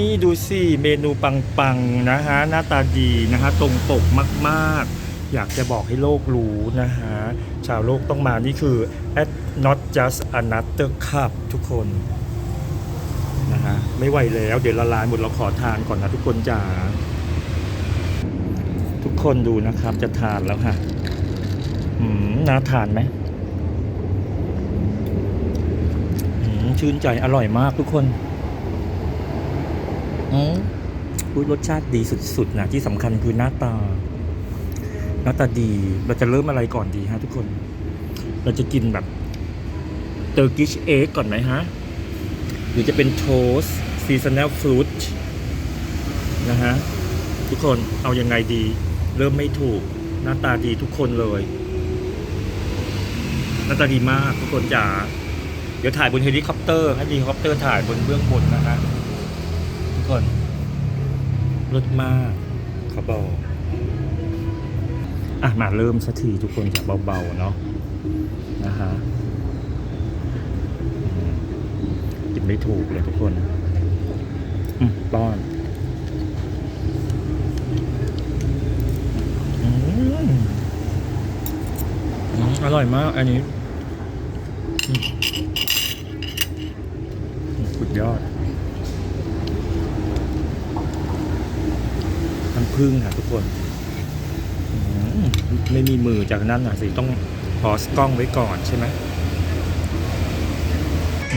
นี่ดูสิเมนูปังๆนะฮะหน้าตาดีนะฮะตรงปกมากๆ อยากจะบอกให้โลกรู้นะฮะชาวโลกต้องมานี่คือ at not just another cup ทุกคนนะฮะไม่ไหวแล้วเดี๋ยวละลายหมดเราขอทานก่อนนะทุกคนจ๋าทุกคนดูนะครับจะทานแล้วค่ะอืมน่าทานไหมอืมชื่นใจอร่อยมากทุกคน อุ้ยรสชาติดีสุดๆนะที่สำคัญคือหน้าตา หน้าตาดีเราจะเริ่มอะไรก่อนดีฮะทุกคน เราจะกินแบบเตอร์กิชเอ็กก่อนไหมฮะ หรือจะเป็นโทสซีซันแนลฟรุตนะฮะ ทุกคนเอายังไงดี เริ่มไม่ถูก หน้าตาดีทุกคนเลย หน้าตาดีมากทุกคนจ๋าเดี๋ยวถ่ายบนเฮลิคอปเตอร์ ให้เฮลิคอปเตอร์ถ่ายบนเบื้องบนนะฮะ คนรสมากเขาบอกอะมาเริ่มสักทีทุกคนจะเบาๆเนาะนะฮะกินไม่ถูกเลยทุกคนอืมป้อนอืมอร่อยมาก อันนี้สุดยอด น้ำผึ้งค่ะทุกคนมไม่มีมือจากนั้นน่ะสิต้องพอสกล้องไว้ก่อนใช่ไหม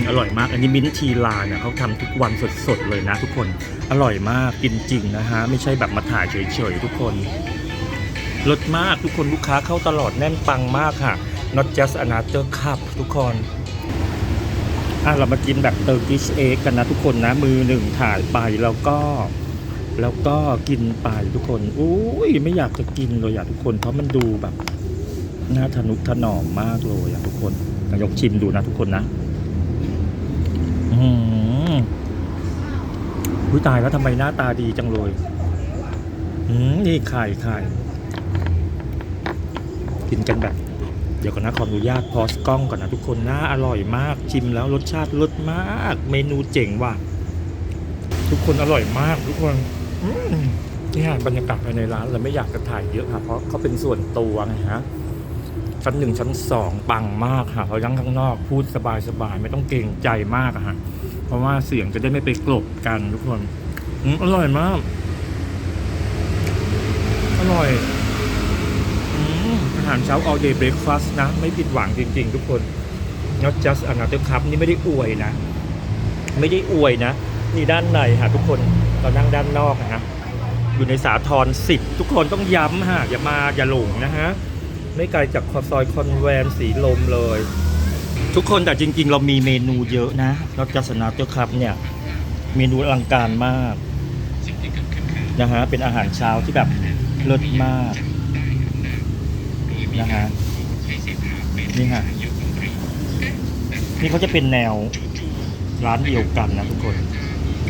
อร่อยมาก อันนี้มิ้นท์ทีลาเนี่ยเขาทำทุกวันสดๆเลยนะทุกคนอร่อยมากกินจริงนะฮะ ไม่ใช่แบบมาถ่ายเฉยๆทุกคนรสมากทุกคนลูกค้าเข้าตลอดแน่นปังมากค่ะ not just another cup ทุกคนอะเรามากินแบบเตอร์กิชเอ็กกันนะทุกคนนะมือหนึ่งถ่ายไปแล้วก็ แล้วก็กินไปทุกคนอุ้ยไม่อยากจะกินเลยอยากทุกคน เพราะมันดูแบบน่าทะนุถนอมมากเลยอะทุกคนองยกชิมดูนะทุกคนนะอืมอุ้ยตายแล้วทำไมหน้าตาดีจังเลยอืมนี่ไข่ไข่กินกันแบบ เดี๋ยวก่อนนะขออนุญาตพอสกล้องก่อนนะทุกคนน่าอร่อยมากชิมแล้วรสชาติรสมาก เมนูเจ๋งว่ะทุกคนอร่อยมากทุกคน นี่ฮะบรรยากาศภายในร้านเราไม่อยากจะถ่ายเยอะค่ะ เพราะเขาเป็นส่วนตัวไงฮะชั้นหนึ่งชั้นสองปังมากค่ะเพราะยังข้างนอกพูดสบายสบายๆไม่ต้องเกรงใจมากอะฮะเพราะว่าเสียงจะได้ไม่ไปกลบกันทุกคนอร่อยมาก อร่อยอืมอาหารเช้า all day breakfast นะ ไม่ผิดหวังจริง ๆ ทุกคน not just another cup นี่ไม่ได้อวยนะ ไม่ได้อวยนะ นี่ด้านในฮะทุกคนเรานั่งด้านนอกนะฮะอยู่ในสาทรสิบทุกคนต้องย้ำฮะอย่ามาอย่าหลงนะฮะไม่ไกลจากคอซอยคอนแวนสีลมเลย ทุกคนแต่จริง ๆ เรามีเมนูเยอะนะนอกจากสนาเตอร์ครับเนี่ยเมนูอลังการมากนะฮะเป็นอาหารเช้าที่แบบเลิศมากนะฮะนี่ฮะนี่เขาจะเป็นแนวร้านเดียวกันนะทุกคน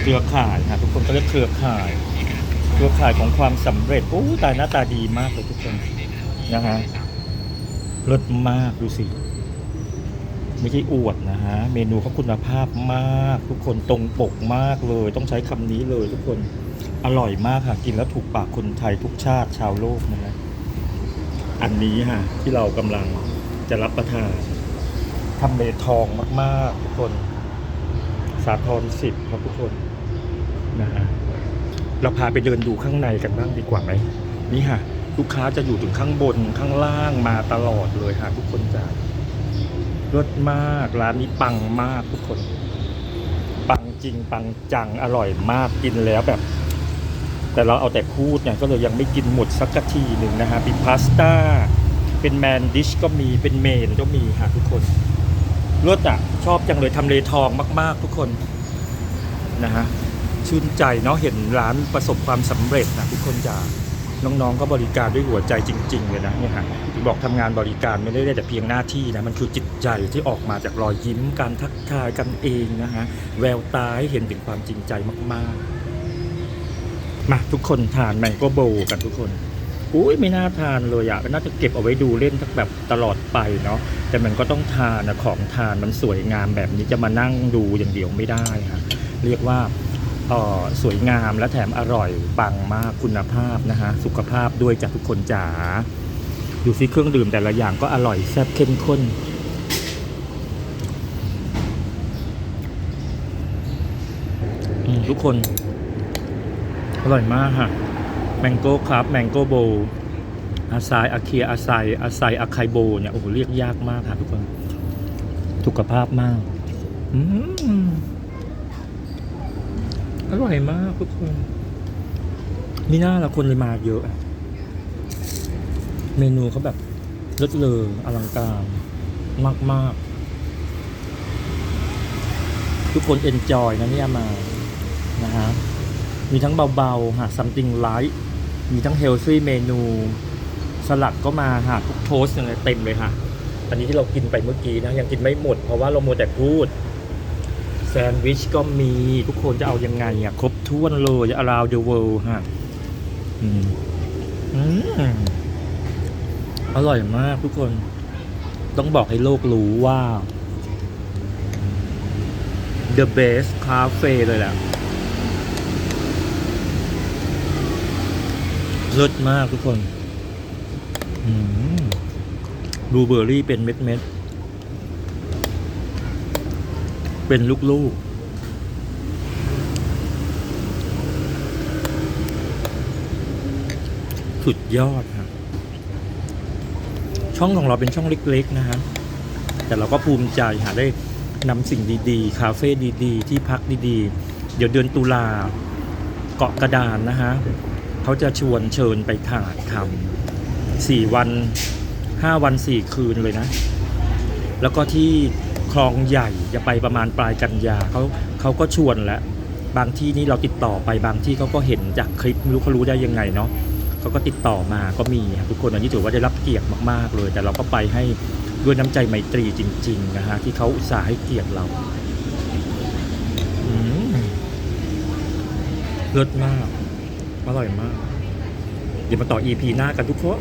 เครือข่ายค่ะทุกคนก็เรียกเครือข่าย เครือข่ายของความสำเร็จโอ้ตายหน้าตาดีมากเลยทุกคนนะฮะเลิศมากดูสิไม่ใช่อวดนะฮะเมนูเขาคุณภาพมาก ทุกคนตรงปกมากเลย ต้องใช้คำนี้เลย ทุกคนอร่อยมากค่ะกินแล้วถูกปากคนไทยทุกชาติชาวโลกนะฮะอันนี้ฮะที่เรากำลังจะรับประทานทำเลทองมาก ๆ ทุกคน สาทรสิบครับทุกคน นะฮะเราพาไปเดินดูข้างในกันบ้างดีกว่าไหมนี่ฮะลูกค้าจะอยู่ถึงข้างบนข้างล่างมาตลอดเลยฮะทุกคนจ้ารสมากร้านนี้ปังมากทุกคน ปังจริงปังจังอร่อยมากกินแล้วแบบ แต่เราเอาแต่พูดเนี่ยก็เลยยังไม่กินหมดสักทีหนึ่งนะฮะเป็นพาสต้าเป็นแมนดิชก็มีเป็นเมนก็มีค่ะทุกคนรสอะชอบจังเลยทำเลทองมาก ๆ ทุกคนนะฮะ ชื่นใจเนาะเห็นร้านประสบความสำเร็จนะทุกคนจะน้องๆ ก็บริการด้วยหัวใจจริง ๆ เลยนะเนี่ยฮะถึงบอกทำงานบริการไม่ได้แต่เพียงหน้าที่นะมันคือจิตใจที่ออกมาจากรอยยิ้มการทักทายกันเองนะฮะแววตาให้เห็นถึงความจริงใจมากๆ มาทุกคนทานแมงโกโบกันทุกคนอุ้ยไม่น่าทานเลยอะน่าจะเก็บเอาไว้ดูเล่นทักแบบตลอดไปเนาะแต่มันก็ต้องทานนะของทานมันสวยงามแบบนี้จะมานั่งดูอย่างเดียวไม่ได้ฮะเรียกว่า สวยงามและแถมอร่อยปังมากคุณภาพนะฮะสุขภาพด้วยจากทุกคนจ๋าดูซิเครื่องดื่มแต่ละอย่างก็อร่อยแซ่บเข้มข้นทุกคน อร่อยมากฮะแมงโก้ครับแมงโก้โบอาซายอาเคียอาไซอาไซอาไคโบเนี่ยโอ้โหเรียกยากมากค่ะทุกคน สุขภาพมาก อืม อร่อยมากทุกคนมีหน้าละคนเลยมาเยอะ เมนูเขาแบบเลิศเลออลังการมากมาก ๆ ทุกคนเอนจอยนะเนี่ยมา นะฮะ มีทั้งเบา ๆ หา something light มีทั้ง healthy เมนู สลัดก็มาหาทุกโทสต์ยังไงเต็มเลยค่ะ อันนี้ที่เรากินไปเมื่อกี้นะ ยังกินไม่หมด เพราะว่าเราโมแต่พูด นด์วิชก็มีทุกคนจะเอายังไงอะ ครบถ้วนเลย around the world ฮะอืมอืมอร่อยมากทุกคน ต้องบอกให้โลกรู้ว่า the best cafe เลยแหละเลิศมากทุกคนบลูเบอร์รี่เป็นเม็ดเม็ดๆ เป็นลูกๆ สุดยอดครับช่องของเราเป็นช่องเล็กๆนะฮะแต่เราก็ภูมิใจหาได้นำสิ่งดีๆ คาเฟ่ดีๆ ที่พักดีๆ เดี๋ยวเดือนตุลาเกาะกระดานนะฮะเขาจะชวนเชิญไปถ่ายทำสี่วันห้าวันสี่คืนเลยนะ แล้วก็ที่ ลองใหญ่จะไปประมาณปลายกันยาเขาเขาก็ชวนแล้วบางที่นี่เราติดต่อไปบางที่เขาก็เห็นจากคลิปไม่รู้เขารู้ได้ยังไงเนาะเขาก็ติดต่อมาก็มีทุกคนอันนี้ถือว่าได้รับเกียรติมาก ๆ เลย แต่เราก็ไปให้ด้วยน้ำใจไมตรีจริง ๆ นะฮะที่เขาอุตส่าห์ให้เกียรติเราอืมเลิศมากอร่อยมาก เดี๋ยวมาต่อ EP หน้ากันทุกคน